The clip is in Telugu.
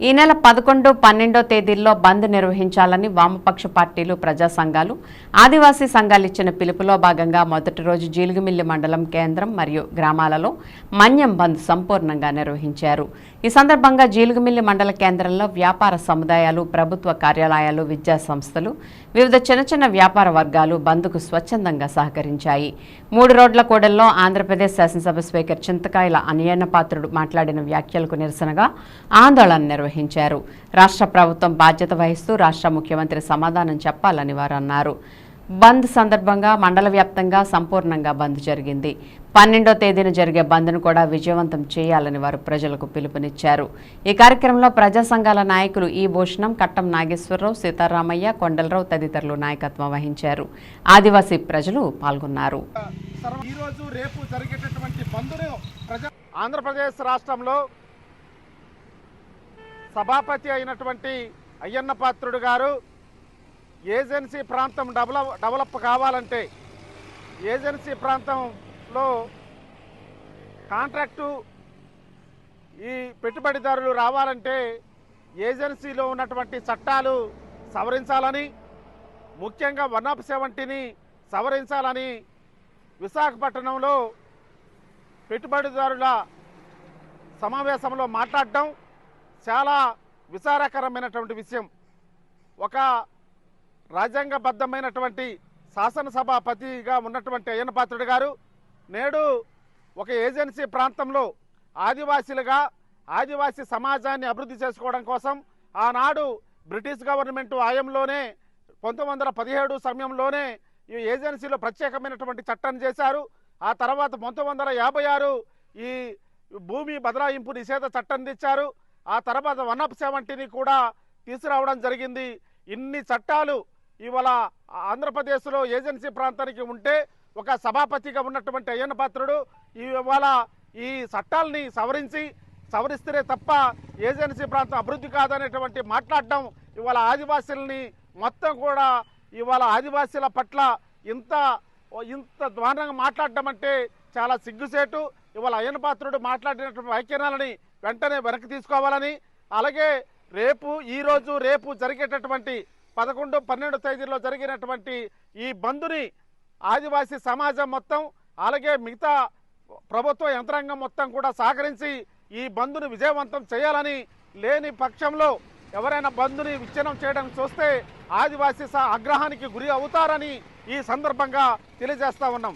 ఈ నెల పదకొండు పన్నెండో తేదీల్లో బంద్ నిర్వహించాలని వామపక్ష పార్టీలు ప్రజా సంఘాలు ఆదివాసీ సంఘాలు ఇచ్చిన పిలుపులో భాగంగా మొదటి రోజు జీలుగుమిల్లి మండలం కేంద్రం మరియు గ్రామాలలో మన్యం బంద్ సంపూర్ణంగా నిర్వహించారు. ఈ సందర్భంగా జీలుగుమిల్లి మండల కేంద్రంలో వ్యాపార సముదాయాలు ప్రభుత్వ కార్యాలయాలు విద్యా సంస్థలు వివిధ చిన్న చిన్న వ్యాపార వర్గాలు బంద్కు స్వచ్ఛందంగా సహకరించాయి. మూడు రోడ్ల కూడల్లో ఆంధ్రప్రదేశ్ శాసనసభ స్పీకర్ చింతకాయల అనియన్న పాత్రుడు మాట్లాడిన వ్యాఖ్యలకు నిరసనగా ఆందోళన నిర్వహించారు. రాష్ట్ర ప్రభుత్వం బాధ్యత వహిస్తూ రాష్ట్ర ముఖ్యమంత్రి సమాధానం చెప్పాలని వారు అన్నారు. బంద్ సందర్భంగా మండల వ్యాప్తంగా సంపూర్ణంగా బంద్ జరిగింది. పన్నెండో తేదీన జరిగే బంద్ను కూడా విజయవంతం చేయాలని వారు ప్రజలకు పిలుపునిచ్చారు. ఈ కార్యక్రమంలో ప్రజా సంఘాల నాయకులు ఈ భూషణం కట్టం నాగేశ్వరరావు సీతారామయ్య కొండలరావు తదితరులు నాయకత్వం వహించారు. ఆదివాసీ ప్రజలు పాల్గొన్నారు. ఆంధ్రప్రదేశ్ రాష్ట్రంలో సభాపతి అయినటువంటి అయ్యన్న పాత్రుడు గారు ఏజెన్సీ ప్రాంతం డెవలప్ డెవలప్ కావాలంటే ఏజెన్సీ ప్రాంతంలో కాంట్రాక్టు ఈ పెట్టుబడిదారులు రావాలంటే ఏజెన్సీలో ఉన్నటువంటి చట్టాలు సవరించాలని ముఖ్యంగా వన్ ఆఫ్ సెవెంటీని సవరించాలని విశాఖపట్నంలో పెట్టుబడిదారుల సమావేశంలో మాట్లాడడం చాలా విచారకరమైనటువంటి విషయం. ఒక రాజ్యాంగబద్ధమైనటువంటి శాసనసభాపతిగా ఉన్నటువంటి అయ్యన్న పాత్రుడు గారు నేడు ఒక ఏజెన్సీ ప్రాంతంలో ఆదివాసీలుగా ఆదివాసీ సమాజాన్ని అభివృద్ధి చేసుకోవడం కోసం ఆనాడు బ్రిటిష్ గవర్నమెంట్ ఆయంలోనే పంతొమ్మిది వందల పదిహేడు సమయంలోనే ఈ ఏజెన్సీలో ప్రత్యేకమైనటువంటి చట్టాన్ని చేశారు. ఆ తర్వాత పంతొమ్మిది వందల యాభై ఆరు ఈ భూమి బదలాయింపు నిషేధ చట్టం తెచ్చారు. ఆ తర్వాత వన్ ఆఫ్ సెవెంటీని కూడా తీసుకురావడం జరిగింది. ఇన్ని చట్టాలు ఇవాళ ఆంధ్రప్రదేశ్లో ఏజెన్సీ ప్రాంతానికి ఉంటే ఒక సభాపతిగా ఉన్నటువంటి అయ్యన్న పాత్రుడు ఇవాళ ఈ చట్టాలని సవరించి సవరిస్తేనే తప్ప ఏజెన్సీ ప్రాంతం అభివృద్ధి కాదనేటువంటి మాట్లాడడం ఇవాళ ఆదివాసీలని మొత్తం కూడా ఇవాళ ఆదివాసీల పట్ల ఇంత ఇంత దారుణంగా మాట్లాడడం అంటే చాలా సిగ్గుసేటు. ఇవాళ అయ్యన పాత్రుడు మాట్లాడినటువంటి వ్యాఖ్యానాలని వెంటనే వెనక్కి తీసుకోవాలని అలాగే రేపు ఈరోజు రేపు జరిగేటటువంటి పదకొండు పన్నెండు తేదీలో జరిగినటువంటి ఈ బంద్ని ఆదివాసీ సమాజం మొత్తం అలాగే మిగతా ప్రభుత్వ యంత్రాంగం మొత్తం కూడా సహకరించి ఈ బంద్ను విజయవంతం చేయాలని లేని పక్షంలో ఎవరైనా బంద్ని విచ్ఛిన్నం చేయడం చూస్తే ఆదివాసీ స- ఆగ్రహానికి గురి అవుతారని ఈ సందర్భంగా తెలియజేస్తా ఉన్నాం.